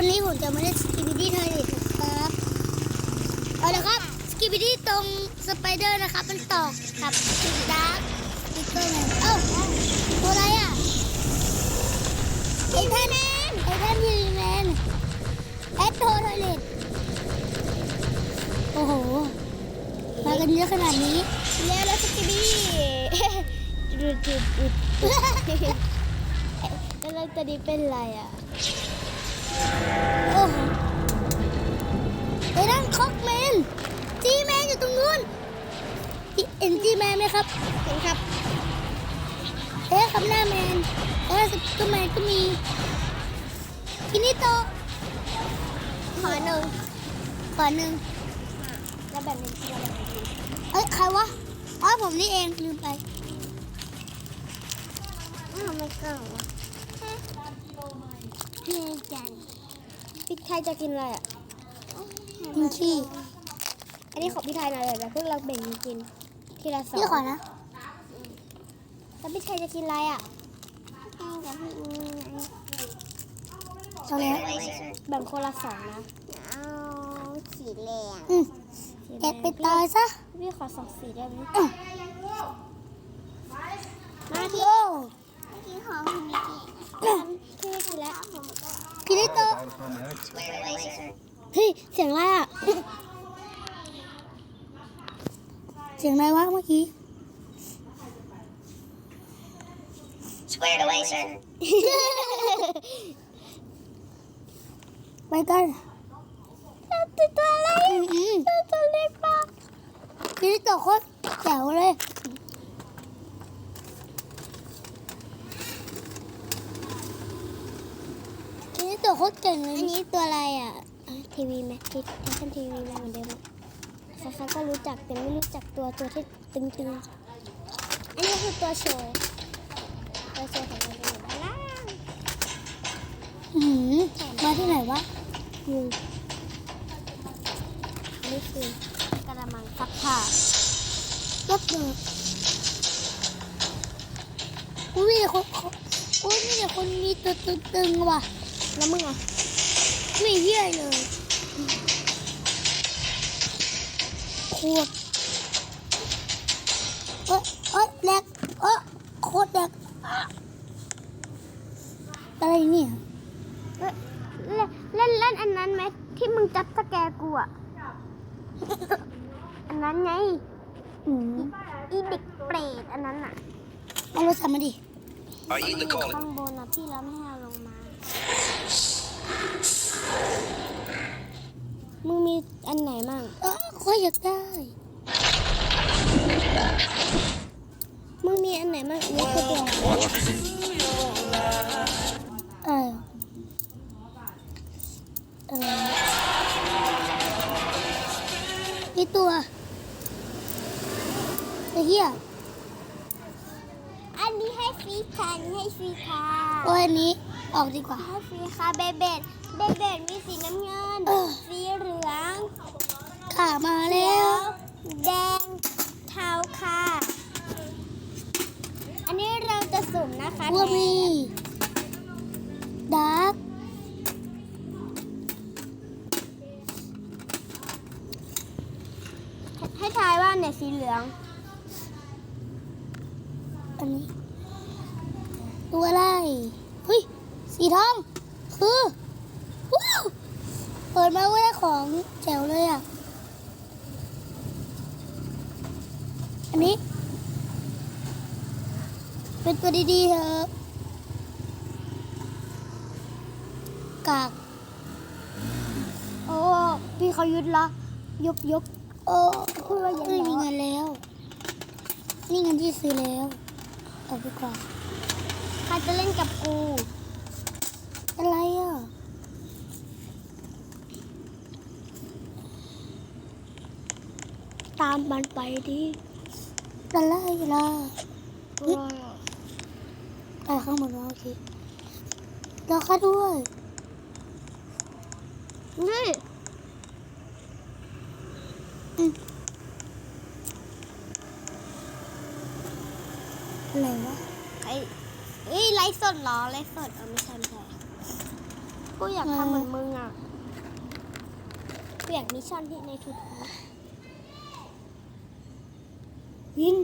วันนี้ผมจะมาเล่นสกิบิดี้ทอยเลทครับ เอาละครับสกิบิดี้ตรงสไปเดอร์นะครับ มันตอกกับดาร์กสติ๊กเกอร์แมนเอ้าตัวอะไรอะไอ้แทนแมนไอ้แทนยูนิแมนแอดโททอยเลทโอ้โห มากันเยอะขนาดนี้แล้วแล้วสกิบี้ดูดูดูแล้วเราจะดีเป็นไรอะโครับเห็นครับเอ๊ะครับหน้าแมนเอ๊ะสปิเกอร์แมนก็มีคินิโตะขอหนึ่งขอหนึ่งแล้วแบบนี้แล้วแบบนี้เอ้ยใครวะอ๋อผมนี่เองลืมไปอ้าวไม่เก่าวะพี่จันพี่ไทยจะกินอะไรอะกินขี้อันนี้ของพี่ไทยนะเลยแบบพวกเราแบ่งกันกิน ทีละสองพี่ขอนะแล้วพี่ไทยจะกินอะไรอะเอาแล้วแบ่งคนละสองนะเอาสีแดงอืมแกะไปตายซะพี่ขอสองสีได้ไหมอื้อมาที่โอ้ที่ของพี่กินแล้วคินิโตะเฮ้ยเสียงอะไรอะ เสียงอะไรวะเมื่อกี้ Squared away, sir. ไปกันติดตัวอะไรอืมอืมตัวเล็กมากคินิโตะโคตรแจ๋วเลยคินิโตะโคตรเก่งเลยอันนี้ตัวอะไรอะทีวีไหมที่ที่ขึ้นทีวีไหมเหมือนเดิม อะใครๆก็รู้จักแต่ไม่รู้จักตัวตัวที่ตึงๆ อันนี้คือตัวโชว์ตัวโชว์ของเราจะอยู่ด้านล่างอื้อหือมาที่ไหนวะงูอันนี้คือกระมังซักผ้ารับเดินอุ้ยมีแต่คนอุ้ยมีแต่คนมีตัวตึงๆว่ะ แล้วมึงอะไม่เหี้ยเลย คตรเอ้ยเอ้ยแหลกเอ้ยโคตรแหลกอะไรเนี่ยเอ้ยเล่นเล่นเล่นอันนั้นไหมที่มึงจับสแกร์กูอะอันนั้นไงอืมอีเด็กเปรตอันนั้นอะเอารถสัมมาดิ Are you the ข้า caller? งบนอะพี่แล้วไม่ให้เอาลงมา มึงมีอันไหนมั่ง เออยากได้ มึงมีอันไหนมั่งอันนี้คือตัวเออเออนี่ตัวไอเหี้ยอันนี้ให้ฟรีคันให้ฟรีค่ะโอ้ยอันนี้ออกดีกว่าให้ฟรีค่ะเบเบดเบเบดมีสีน้ำเงิน เออ สีเหลือง ขา มาเขีแล้ยววแดงเทาค่ะ อันนี้เราจะสุ่มนะคะว่ามีดาร์กให้ทายว่าเนี่ยสีเหลือง อันนี้ ตัวอะไรเฮ้ยสีทอง คือ ว้าว เปิดมาก็ได้ของแจ๋วเลยอะ อันนี้ เป็นดีๆเถอะกากโอ้พี่เขายึดละยกยกโอ้พูดว่าอย่างไม่ไรมีเงินแล้ว นี่เงินที่ซื้อแล้วเอาดีกว่าใครจะเล่นกับกู อะไรอะตามมันไปดิอะไรล่ะ ไปข้างบนแล้วโอเครอข้าด้วยนี่อะไรวะไอ้เอ้ยไลฟ์สดเหรอไลฟ์สดเออไม่ใช่ไม่ใช่กูอยากทำเหมือนมึงอะกูอยากมีช่อนที่ในทุกวิน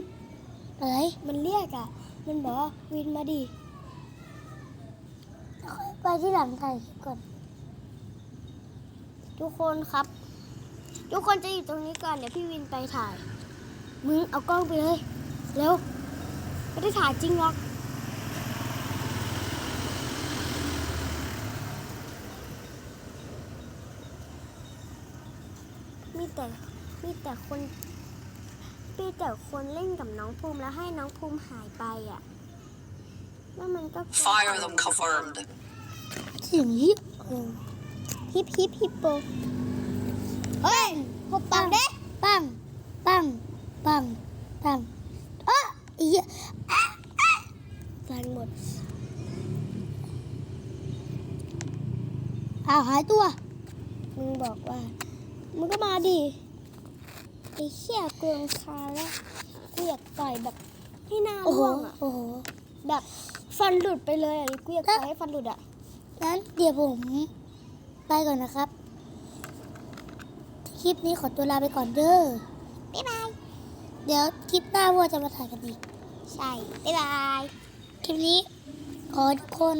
อะไรมันเรียกอะ มันบอกว่าวินมาดิค่อยไปที่หลังถ่ายคลิปก่อน ทุกคนครับ ทุกคนจะอยู่ตรงนี้ก่อนเดี๋ยวพี่วินไปถ่าย มึงเอากล้องไปเลยเร็วไม่ได้ถ่ายจริงหรอกมีแต่มีแต่คน มีแต่คนเล่นกับน้องภูมิแล้วให้น้องภูมิหายไปอะ แล้วมันก็ Fire them confirmed. เสียงยิบฮิปฮิปฮิปโปเฮ้ยพบปังเด้ปัง ปัง ปัง ปังเอ้ออีเหี้ยฟันหมดอ้าวหายตัว มึงบอกว่า มึงก็มาดิ ไอ้เหี้ยเกลืองคาญแล้วกูอยากต่อยแบบให้หน้าโอ้โหร่วงอะโอ้โห แบบฟันหลุดไปเลยอะกูอยากต่อยให้ฟันหลุดอะงั้นเดี๋ยวผมไปก่อนนะครับ คลิปนี้ขอตัวลาไปก่อนเด้อ บ๊ายบาย เดี๋ยวคลิปหน้าว่าจะมาถ่ายกันอีก ใช่ บ๊ายบาย คลิปนี้ขอให้ทุกคน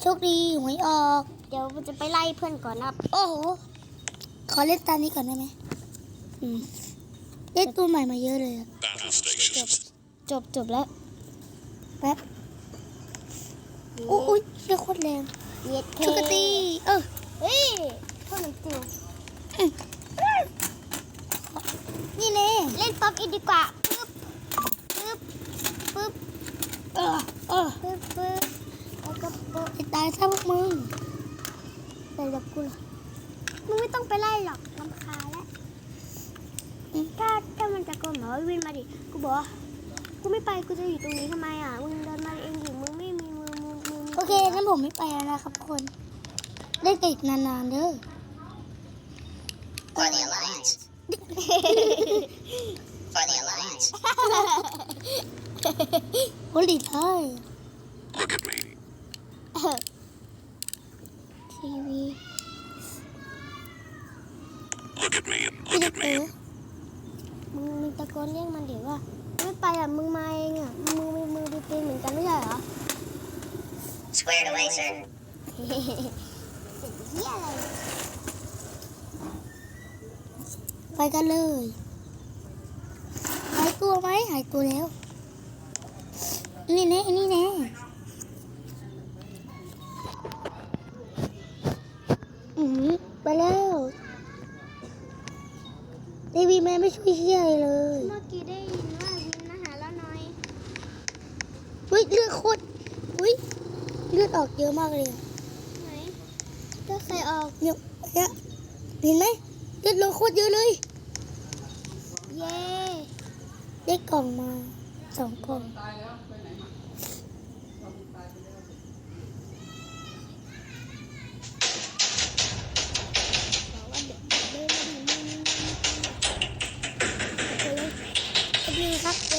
โชคดีหวยออก เดี๋ยวกูจะไปไล่เพื่อนก่อนนะครับ โอ้โห ขอเล่นตานี้ก่อนได้ไหมอืม ได้ตัวใหม่มาเยอะเลยอะ Battle stations. จบจบแล้วแป๊บอุ้ยเรื่องโคตรแรงเย็ดเคชุกตีเออเฮ้ยเท่านั้นติวนี่แน่เล่นป๊อปอีกดีกว่าปึ๊บปึ๊บปึ๊บเออเออปึ๊บปึ๊บแล้วก็ปึ๊บไอ้ตายซะพวกมึงไปกับกูเหรอมึงไม่ต้องไปไล่หรอกลำคาญแล้ว ถ้าถ้ามันจะโกนบอกว่าวินมาดิ กูบอกว่ากูไม่ไป กูจะอยู่ตรงนี้ทำไมอะ มึงเดินมาเองดิ มึงไม่มีมือมือมือมีโอเคงั้นผมไม่ไปแล้วนะครับทุกคน เล่นติดนานๆเด้อ For the Alliance. For the Alliance. โหลีท้าย Look at me. ทีวี Look at me. พี่ Look เด็ at กเอ me. อมึงมึงตะโกนเรียกมันเดี๋ยวว่า ไม่ไปอะมึงมาเองอะมึงมีมือดีตีนเหมือนกันไม่ใช่เหรอ Squared away, sir. เฮียอะไรไปกันเลยหายตัวไหมหายตัวแล้ว นี่แน่นี่แน่อือหือไปแล้ว ทีวีแม่ไม่ช่วยเชียอะไรเลยเมื่อกี้ได้ยินว่าวินมาหาเราหน่อยอุ้ยเลือดโคตรอุ้ยเลือดออกเยอะมากเลยอะไหนก็ใครออกเนี่ยเนี่ยเห็นไหมเลือดลงโคตรเยอะเลย เย้ได้กล่องมาสองกล่อง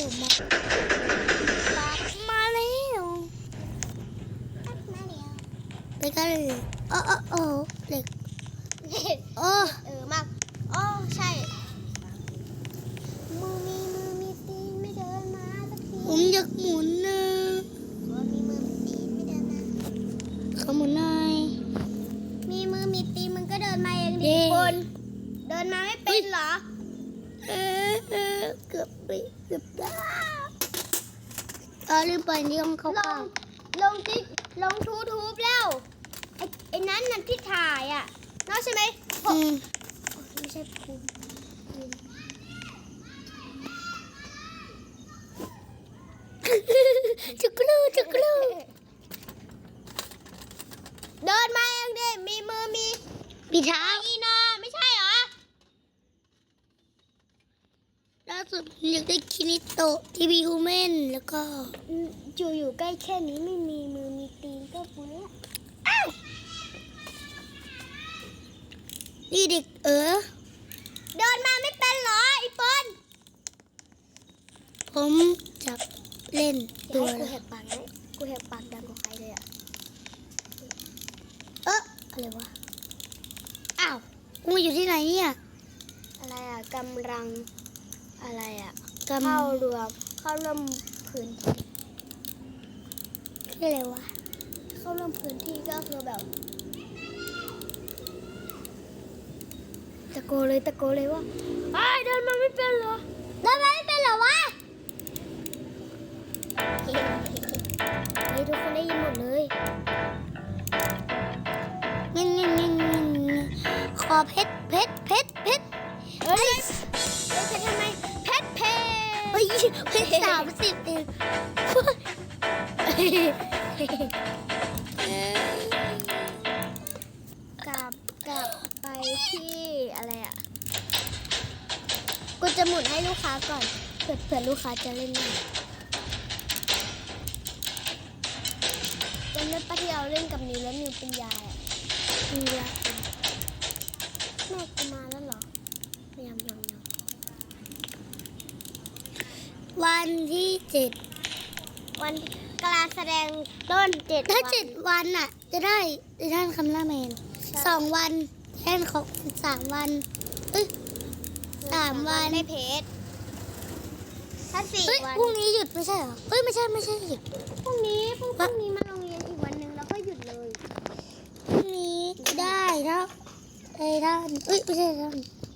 ครับโอ้มามาแล้วมาเดี๋ยวไปกันเลยโอ้โอ้โอ้เหล็ก เออเกือบไปเกือบได้เออลืมไปนี่ต้องเข้าลข้างงลงติ๊กลงทูทูบแล้ว ไอ้ไอ้นั้นน่ะที่ถ่ายอะน่าใช่ไหมอืมไม่ใช่ภูมิจุกรูจุกรูเดินมาเองดิมีมือมี ปีเท้าอีนาไม่ใช่เหรอ สุดผมอยากได้คินิโตะทีวีฮูแมนแล้วก็อยู่อยู่ใกล้แค่นี้ไม่มีมือมีตีนก็ปุ้ยนี่เด็กเออเดินมาไม่เป็นเหรอไอ้เปิ้ลผมจะเล่นเดี๋ตัยววให้กูละแหกปากนะกูแหกปากดังกว่าใครเลยอะเอออะไรวะอ้าวกูมาอยู่ที่ไหนเนี่ยอะไรอะกำลัง อะไรอะกำเข้ารวมเข้าร่วมพื้นที่คืออะไรวะเข้าร่วมพื้นที่ก็คือแบบ ตะโกนเลยตะโกนเลยว่าไอ้ยเดินมาไม่เป็นเหรอเดินมาไม่เป็นเหรอวะเฮ้ยทุกคนได้ยินหมดเลยเงี้ยเงี้ยเงี้ยเงี้ยเงี้ยขอเพชรเพชรเพชรเพชรเฮ้ย สามสิบเองกลับกลับไปที่อะไรอะกูจะหมุนให้ลูกค้าก่อนเผื่อเผื่อลูกค้าจะเล่นด้วยจำได้ปะที่เราเล่นกับนิวแล้วนิวเป็นยายอะมีละ แม่กูมาแล้วเหรอยังยังยัง วันที่เจ็ดวันกลารแสดงต้นเจ็ดถ้าวันเจ็ดวันน่ะ จะได้จะได้คำล่าแมนใช่สองวันแทนของสามวันเอ้ยสามวันได้เพชรถ้าสี่เฮ้ยวันพรุ่งนี้หยุดไม่ใช่เหรอเอ้ยไม่ใช่ไม่ใช่หยุดพรุ่งนี้พรุ่งพรุ่งนี้มาโรงเรียนอีกวันหนึ่งแล้วก็หยุดเลยพรุ่งนี้ได้ถ้าไอ้ท่านเอ้ยไม่ใช่ท่าน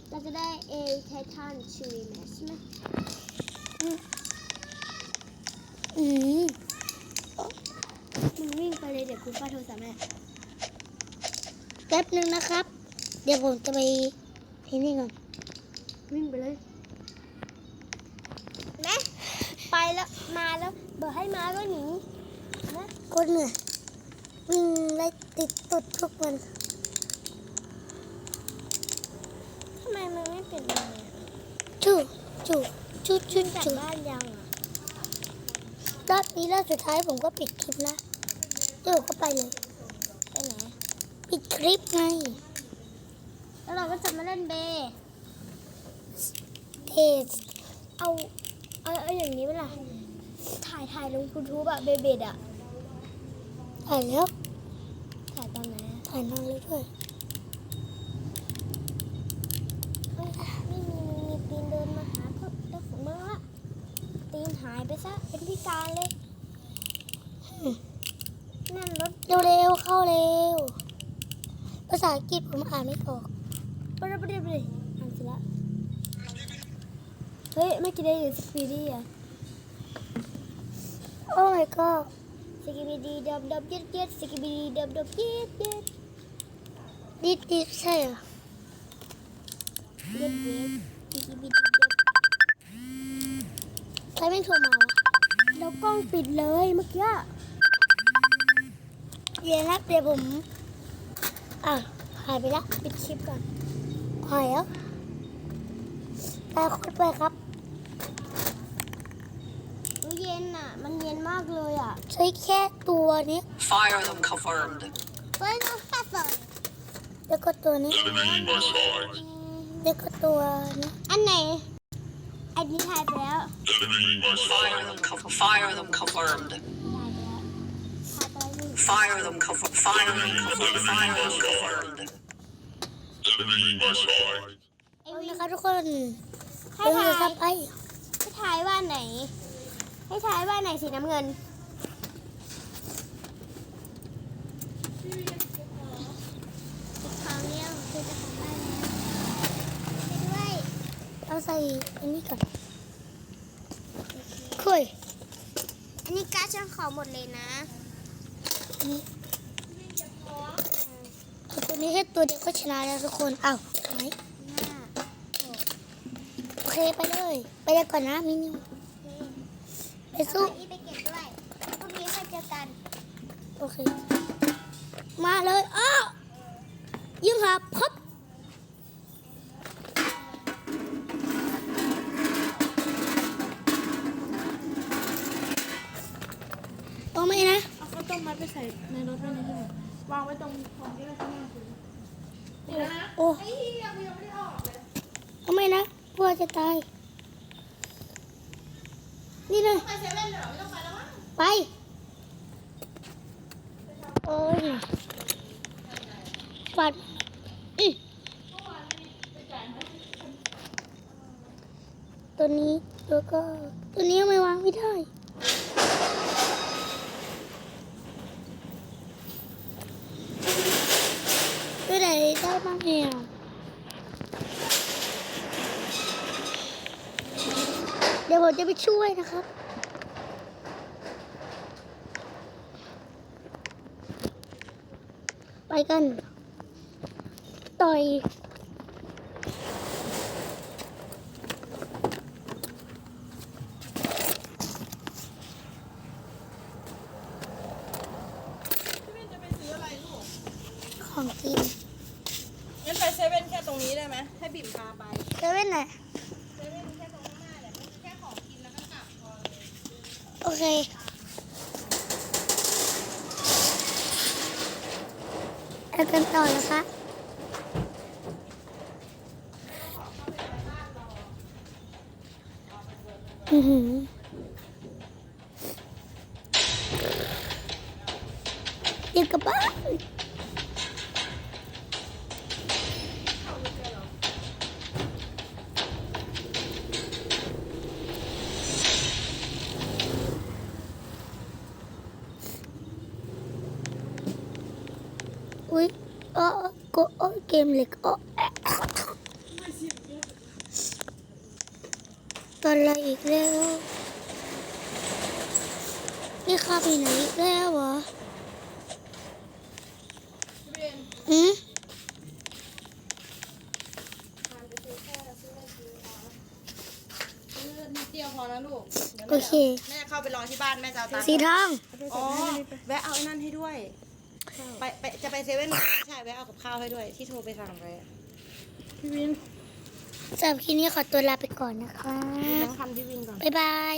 เราจะได้เอไททันชีวีแมชใช่ไหม อืมมึงวิ่งไปเลยเดี๋ยวกูฟาดโทรศัพท์แม่แป๊บหนึ่งนะครับ เดี๋ยวผมจะไปที่นี่ก่อน วิ่งไปเลยแม่ไปแล้วมาแล้วเบอร์ให้มาก็หนีนะกดเหนื่อยวิ่งไล่ติดตุดทุกวันทำไมมึงไม่เปลี่ยนเลยอะจูจูจูจู กลับจูบ้านยังอะ รอบนี้รอบสุดท้ายผมก็ปิดคลิปนะเดี๋ยวผมก็ไปเลย ไปไหน ปิดคลิปไง แล้วเราก็จะมาเล่นเบย์เทสเอาเอาเอาอย่างนี้เวลาถ่ายถ่ายลงยูทูบอะเบเบดอะถ่ายแล้ว ถ่ายตอนไหนอะถ่ายนานเลยด้วย เอ้ยไม่มีมึงมีตีนเดินมาหาก็เรื่องของมึงละตีนหายไปซะเป็น พิการเลย นั่นรถเร็วๆ เข้าเร็ว ภาษาอังกฤษผมอ่านไม่ออกปะเดี๋ยวปะเดี๋ยวปะเดี๋ยวอ่านเสร็จละ เฮ้ยไม่อกินได้ยินสปีดี้อะโอ้ my god สกิบิดีดับดับเย็ดเย็ดสกิบิดีดับดับเย็ดเย็ดดิดดิดใช่เหรอเย็ดเย็ดสกิบิดีดับใครไม่โทรมาวะ แล้วกล้องปิดเลยเมื่อกี้เดี๋ยวนะเดี๋ยวผม อะหายไปละปิดคลิปก่อนหายแล้วตาคดไปครับมันเย็นอะ มันเย็นมากเลยอะ ใช้แค่ตัวนี้ Fire them confirmed. เฮ้ยน้องแค่สอนแล้วก็ตัวนี้ Enemy in my sight. แล้วก็ตัวนี้ อันไหน อันนี้ถ่ายไปแล้ว Enemy in my Fire sight. them. Co- fire them confirmed. ถ่ายไปแล้วถ่ายไปแล้วนี่ Fire them. Co- fire them. Co- fire them confirmed. Enemy in my sight. ไอ้เอาวิละนครับทุกคนให้เดี๋ยวถ่าเรายจะไปให้ถ่ายว่าไหน ให้ถ่ายว่าไหนสีน้ำเงิน อีกครั้งเนี้ยคือจะทำได้แล้วไปด้วย เอาใส่อันนี้ก่อนคุยอันนี้การ์ดฉันขอหมดเลยนะอันนี้เอาตัวนี้แค่ตัวเดียวก็ชนะแล้วทุกคนเอาไหนห้าโอเคไปเลย ไปเลยก่อนนะมินิวไปเอาสู้ไปอีไปเก็บด้วยพรุ่งนี้ค่อยเจอกัน โอเค มาเลยอ้อยิงหาพบ วางไว้ตรงของที่เราจะนั่งคุยโอ้ทำไมนะกลัวจะตาย นี่เลย ไปโอ้ยฟันอื้อตัวนี้แล้วก็ ตัวนี้ยังไม่วางไม่ได้ ตัวไหน้องเที่ยเดี๋ยวผมจะไปช่วยนะครับไปกัน ต่อย พี่วินจะไปซื้ออะไรลูก ของกิน งั้นไปเซเว่นแค่ตรงนี้ได้ไหมให้บิ่มพาไป เซเว่นไหน เซเว่นแค่ตรงข้างหน้าเนี่ยมันแค่ของกินแล้วก็กลับพ อเลยโอเคแล้วกันต่อนะคะอือหืออยากกลับบ้าน อ๋อเกมเล็กอ๋อตอนอะไรอีกแล้ว นี่ข้าไปไหนอีกแล้วเหรอพี่วินอืมพาไปซื้อแค่ซื้ออะไรซื้อเอาซื้อนิดเดียวพอนะลูกดี๋ยวโอแม่เค แม่เข้าไปรอที่บ้านแม่จะเอาตังค์สีทอง อ๋อ แวะเอาไอ้นั่นให้ด้วย ไปไปจะไปเซเว่นใช่แวะเอากับข้าวให้ด้วย ที่โทรไปสั่งไปอะพี่วินสำหรับคลิปนี้ขอตัวลาไปก่อนนะคะแบงค์พันพี่วินก่อน บ๊ายบาย